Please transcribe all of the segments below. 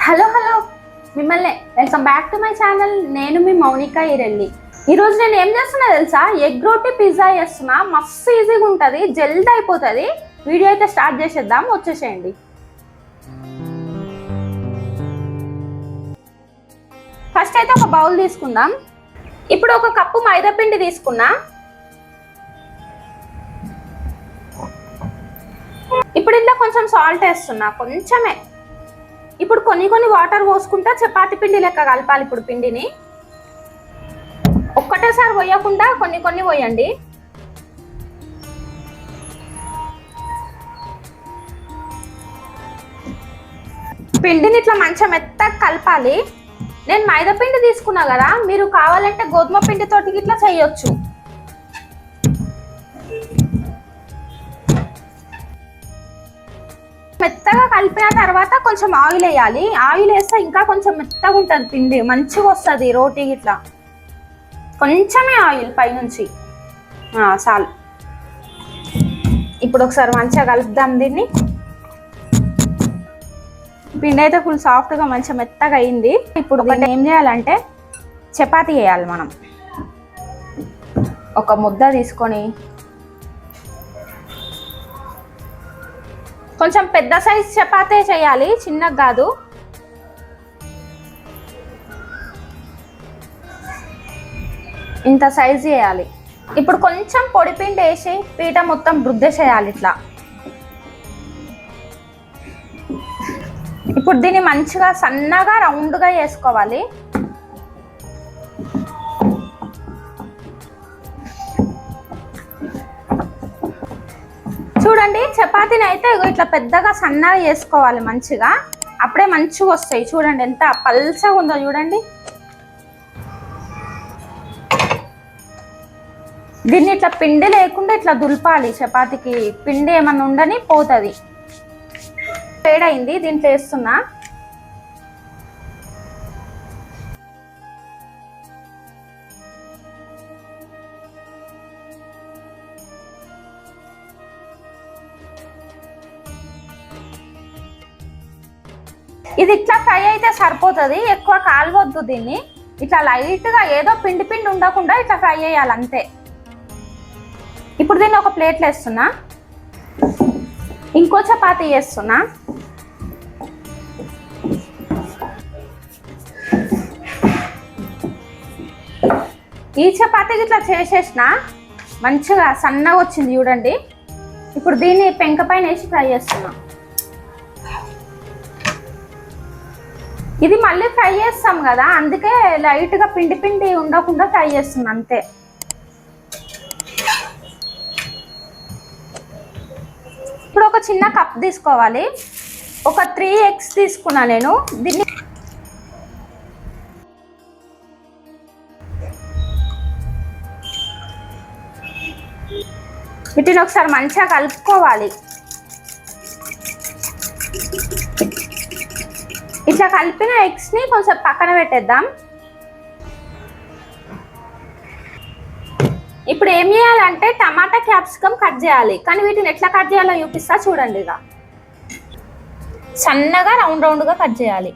Hello hello మిమ్మల్ని. Welcome back to my channel నేను మీ మౌనిక ఈరెల్లి ఈరోజు నేను ఏం చేస్తున్నా తెలుసా? ఎగ్ రోటీ పిజ్జా చేస్తున్నా. మస్తు ఈజీగా ఉంటుంది. జల్దీ అయిపోతుంది. వీడియో అయితే స్టార్ట్ చేసేద్దాం. వచ్చేసేయండి. ఫస్ట్ అయితే ఒక బౌల్ తీసుకుందాం. ఇప్పుడు ఒక కప్పు మైదా పిండి తీసుకున్నా. ఇప్పుడు ఇందా కొంచెం సాల్ట్ వేస్తున్నా. కొంచెమే. ఇప్పుడు కొన్ని కొన్ని వాటర్ పోసుకుంటా చపాతి పిండి లెక్క కలపాలి ఇప్పుడు పిండిని. ఒక్కటేసారి పోయకుండా కొన్ని కొన్ని పోయండి. పిండిని ఇట్లా మంచిగా మెత్తగా కలపాలి. నేను మైదా పిండి తీసుకున్నా కదా మీరు కావాలంటే గోధుమ పిండితోటి ఇట్లా చేయొచ్చు. కలిపిన తర్వాత కొంచెం ఆయిల్ వేయాలి. ఆయిల్ వేస్తే ఇంకా కొంచెం మెత్తగా ఉంటుంది పిండి. మంచిగా వస్తుంది రోటీ ఇట్లా కొంచెమే ఆయిల్ పైనుంచి. చాలు. ఇప్పుడు ఒకసారి మంచిగా కలుపుదాం దీన్ని. పిండి అయితే ఫుల్ సాఫ్ట్గా మంచిగా మెత్తగా అయింది. ఇప్పుడు ఒకటి ఏం చేయాలంటే చపాతీ వేయాలి మనం. ఒక ముద్ద తీసుకొని కొంచెం పెద్ద సైజ్ చపాతే చేయాలి చిన్నగా కాదు. ఇంత సైజ్ చేయాలి. ఇప్పుడు కొంచెం పొడి పిండి వేసి పీట మొత్తం వృద్ధి చేయాలి ఇట్లా. ఇప్పుడు దీన్ని మంచిగా సన్నగా రౌండ్గా చేసుకోవాలి చపాతీని అయితే ఇగో ఇట్లా పెద్దగా సన్నగా చేసుకోవాలి మంచిగా. అప్పుడే మంచిగా వస్తాయి. చూడండి ఎంత పల్చగా ఉందో చూడండి. దీన్ని ఇట్లా పిండి లేకుండా ఇట్లా దులపాలి చపాతీకి. పిండి ఏమన్నా ఉండని పోతుంది. వేడైంది దీంట్లో వేస్తున్నా. ఇది ఇట్లా ఫ్రై అయితే సరిపోతుంది ఎక్కువ కాలువద్దు దీన్ని. ఇట్లా లైట్గా ఏదో పిండి పిండి ఉండకుండా ఇట్లా ఫ్రై చేయాలి అంతే. ఇప్పుడు దీన్ని ఒక ప్లేట్లో వేస్తున్నా. ఇంకో చపాతీ వేస్తున్నా ఈ చపాతీకి ఇట్లా చేసేసిన మంచిగా సన్నగా వచ్చింది చూడండి. ఇప్పుడు దీన్ని పెంక పైన వేసి ఫ్రై చేస్తున్నా. ఇది మళ్ళీ ఫ్రై చేస్తాం కదా అందుకే లైట్గా పిండి పిండి ఉండకుండా ఫ్రై చేస్తున్నా అంతే. ఇప్పుడు ఒక చిన్న కప్ తీసుకోవాలి. ఒక త్రీ ఎగ్స్ తీసుకున్నా నేను. దీన్ని వీటిని ఒకసారి మంచిగా కలుపుకోవాలి. ఇట్లా కలిపిన ఎగ్స్ని కొంచెం పక్కన పెట్టేద్దాం. ఇప్పుడు ఏం చేయాలంటే టమాటా క్యాప్సికమ్ కట్ చేయాలి. కానీ వీటిని ఎట్లా కట్ చేయాలో చూపిస్తా చూడండి ఇక. సన్నగా రౌండ్ రౌండ్గా కట్ చేయాలి.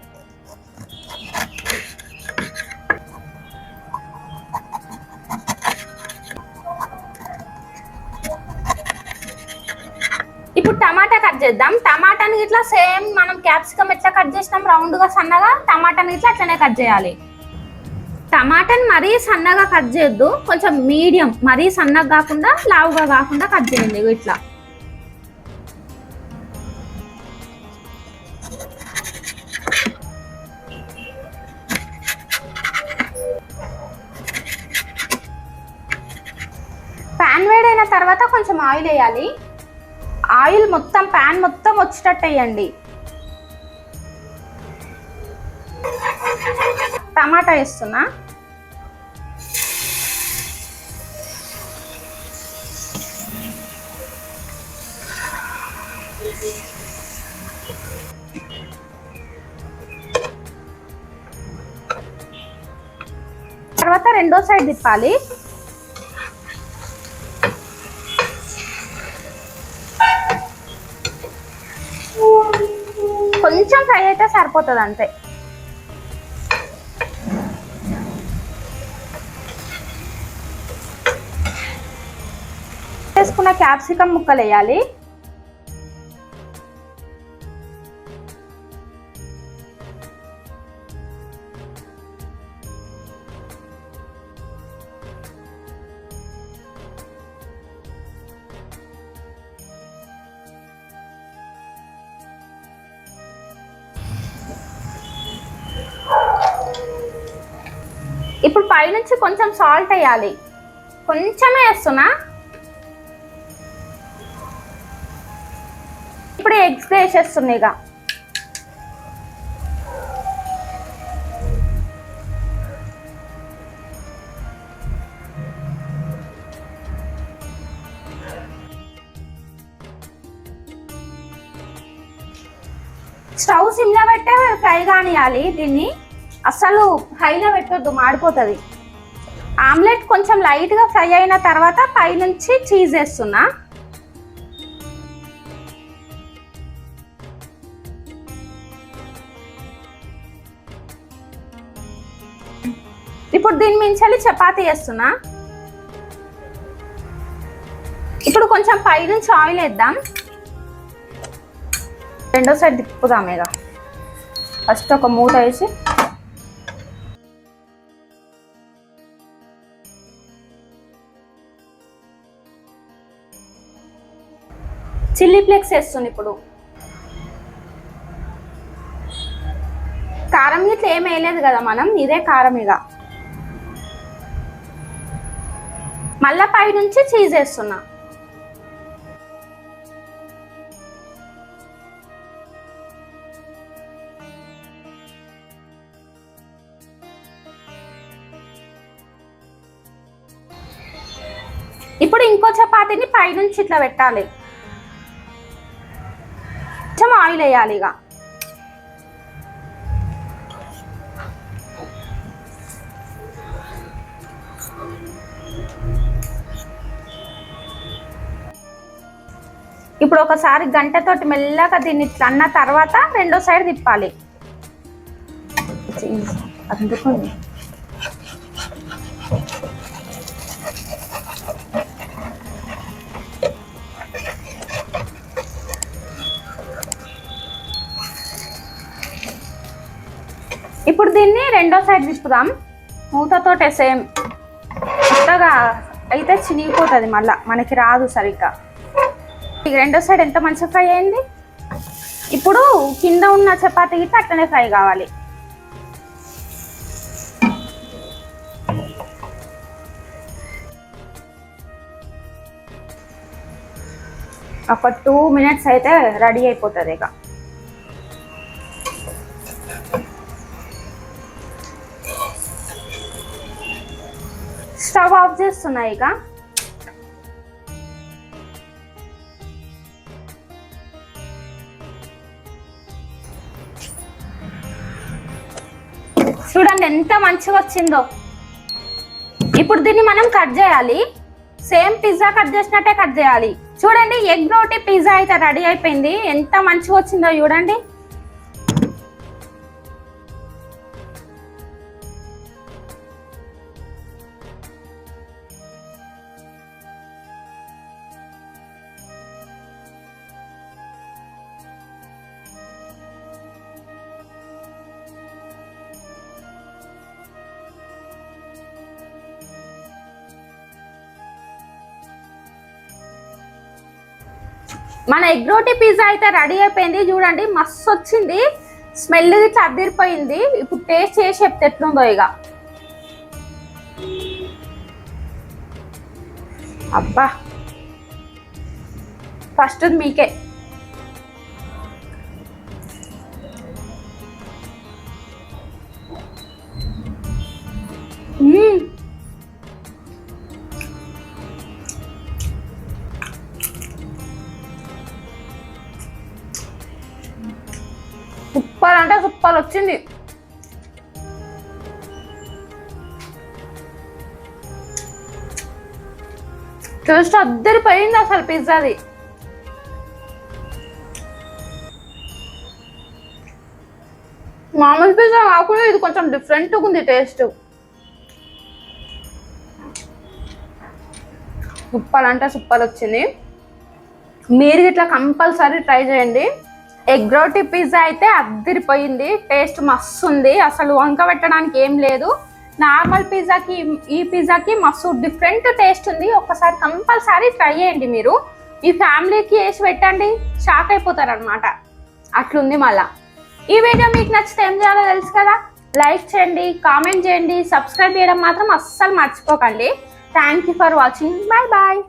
టమాటా కట్ చేద్దాం. టమాటాని ఇట్లా సేమ్ మనం క్యాప్సికమ్ ఎట్లా కట్ చేసినాం? రౌండ్గా సన్నగా టమాటాని ఇట్లా అట్లనే కట్ చేయాలి. టమాటాని మరీ సన్నగా కట్ చేయొద్దు. కొంచెం మీడియం మరీ సన్నగా కాకుండా లావుగా కాకుండా కట్ చేయండి ఇట్లా. ప్యాన్ వేడైన తర్వాత కొంచెం ఆయిల్ వేయాలి. ఆయిల్ మొత్తం ప్యాన్ మొత్తం వచ్చేటట్టు వేయండి టమాటా వేస్తున్నా. తర్వాత రెండో సైడ్ తిప్పాలి. కొంచెం ఫ్రై అయితే సరిపోతుంది అంతే. వేసుకున్న క్యాప్సికమ్ ముక్కలు వేయాలి. ఇప్పుడు పైనుంచి కొంచెం సాల్ట్ వేయాలి. కొంచెమే వేస్తున్నా. ఇప్పుడు ఎగ్స్ వేసేస్తున్నాయి ఇక. స్టవ్ సిమ్లో పెట్టే ఫ్రై కానియాలి దీన్ని. అసలు హైలో పెట్టొద్దు మాడిపోతుంది. ఆమ్లెట్ కొంచెం లైట్గా ఫ్రై అయిన తర్వాత పైనుంచి చీజ్ వేస్తున్నా. ఇప్పుడు దీని మించాలి చపాతి వేస్తున్నా. ఇప్పుడు కొంచెం పైనుంచి ఆయిల్ వేద్దాం. రెండో సైడ్ తిప్పుదాం ఇక. ఫస్ట్ ఒక మూత వేసి చిల్లీ ఫ్లేక్స్ వేస్తుంది ఇప్పుడు. కారం ఇట్లా ఏం వేయలేదు కదా మనం ఇదే కారం ఇక మళ్ళా పై నుంచి చీజ్ వేస్తున్నా. ఇప్పుడు ఇంకో చపాతీని పైనుంచి ఇట్లా పెట్టాలి. ఆయిల్ వేయాలి ఇక. ఇప్పుడు ఒకసారి గంటతోటి మెల్లగా దీన్ని ఇట్లా అన్న తర్వాత రెండో సైడ్ తిప్పాలి. అందుకు దీన్ని రెండో సైడ్ తిప్పుదాం మూతతోటే సేమ్ కొత్తగా అయితే చినిగిపోతుంది మళ్ళా. మనకి రాదు సరిగ్గా. ఇక రెండో సైడ్ ఎంత మంచిగా ఫ్రై అయింది? ఇప్పుడు కింద ఉన్న చపాతీ గిట్ట అట్లనే ఫ్రై కావాలి. ఒక టూ మినిట్స్ అయితే రెడీ అయిపోతుంది ఇక. స్టవ్ ఆఫ్ చేస్తున్నా ఇక. చూడండి ఎంత మంచిగా వచ్చిందో. ఇప్పుడు దీన్ని మనం కట్ చేయాలి. సేమ్ పిజ్జా కట్ చేసినట్టే కట్ చేయాలి. చూడండి ఎగ్ రోటీ పిజ్జా అయితే రెడీ అయిపోయింది. ఎంత మంచిగా వచ్చిందో చూడండి. మన ఎగ్ రోటీ పిజ్జా అయితే రెడీ అయిపోయింది. చూడండి మస్తు వచ్చింది స్మెల్ ఇట్లా అదిరిపోయింది. ఇప్పుడు టేస్ట్ చేసి చెప్తే ఎట్లుందో ఇక. అబ్బా. ఫస్ట్ మీకే. మ్మ్. సూపర్ అంటే సూపర్ వచ్చింది. టేస్ట్ అద్దరిపోయింది అసలు పిజ్జాది మామూలు పిజ్జా కాకుండా ఇది కొంచెం డిఫరెంట్గా ఉంది టేస్ట్ సూపర్ అంటే సూపర్ వచ్చింది. మీరు ఇట్లా కంపల్సరీ ట్రై చేయండి. ఎగ్ రోటి పిజ్జా అయితే అద్దరిపోయింది. టేస్ట్ మస్తు ఉంది అసలు వంక పెట్టడానికి ఏం లేదు. నార్మల్ పిజ్జాకి ఈ పిజ్జాకి మస్తు డిఫరెంట్ టేస్ట్ ఉంది. ఒక్కసారి కంపల్సరీ ట్రై చేయండి మీరు. మీ ఫ్యామిలీకి వేసి పెట్టండి. షాక్ అయిపోతారు అనమాట అట్లుంది మళ్ళా. ఈ వీడియో మీకు నచ్చితే ఏం చేయాలో తెలుసు కదా? లైక్ చేయండి కామెంట్ చేయండి సబ్స్క్రైబ్ చేయడం మాత్రం అస్సలు మర్చిపోకండి. Thank you for watching bye bye